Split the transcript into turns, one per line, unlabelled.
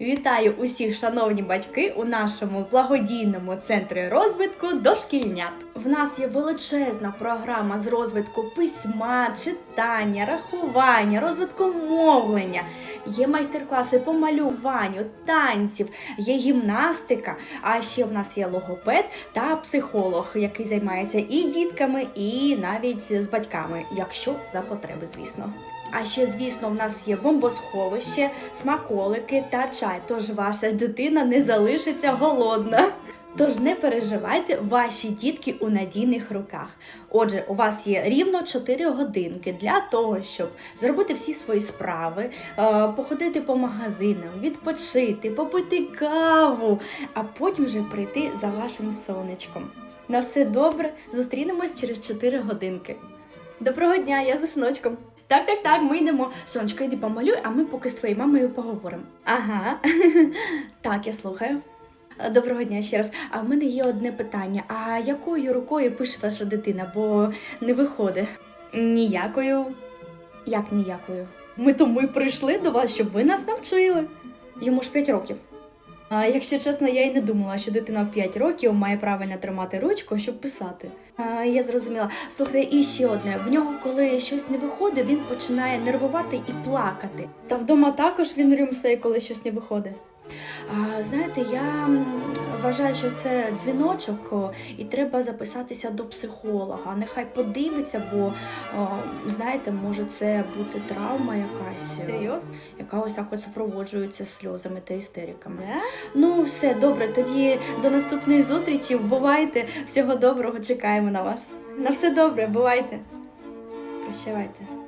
Вітаю усіх, шановні батьки, у нашому благодійному центрі розвитку дошкільнят. В нас є величезна програма з розвитку письма, читання, рахування, розвитку мовлення. Є майстер-класи по малюванню, танців, є гімнастика. А ще в нас є логопед та психолог, який займається і дітками, і навіть з батьками, якщо за потреби, звісно. А ще, звісно, в нас є бомбосховище, смаколики та чай. Тож ваша дитина не залишиться голодна. Тож не переживайте, ваші дітки у надійних руках. Отже, у вас є рівно 4 годинки для того, щоб зробити всі свої справи, е, походити по магазинам, відпочити, попити каву, а потім вже прийти за вашим сонечком. На все добре, зустрінемось через 4 годинки. Доброго дня, я за синочком. Так, так, так, ми йдемо. Сонечко, йди помалюй, а ми поки з твоєю мамою поговоримо. Ага. так, я слухаю. Е, Доброго дня ще раз. А в мене є одне питання: а якою рукою пише ваша дитина, бо не виходить? Ніякою. Як ніякою? Ми тому й прийшли до вас, щоб ви нас навчили. Йому ж 5 років. А, якщо чесно, я й не думала, що дитина в 5 років має правильно тримати ручку, щоб писати. А, я зрозуміла. Слухайте, і ще одне: в нього, коли щось не виходить, він починає нервувати і плакати. Та вдома також він рюмсає, коли щось не виходить. А, знаєте, я вважаю, що це дзвіночок, і треба записатися до психолога. Нехай подивиться, бо знаєте, може це бути травма якась,
Серйозно?
яка ось так от супроводжується сльозами та істериками. Ну, все добре, тоді до наступної зустрічі. Бувайте. Всього доброго, чекаємо на вас. На все добре, бувайте. Прощавайте.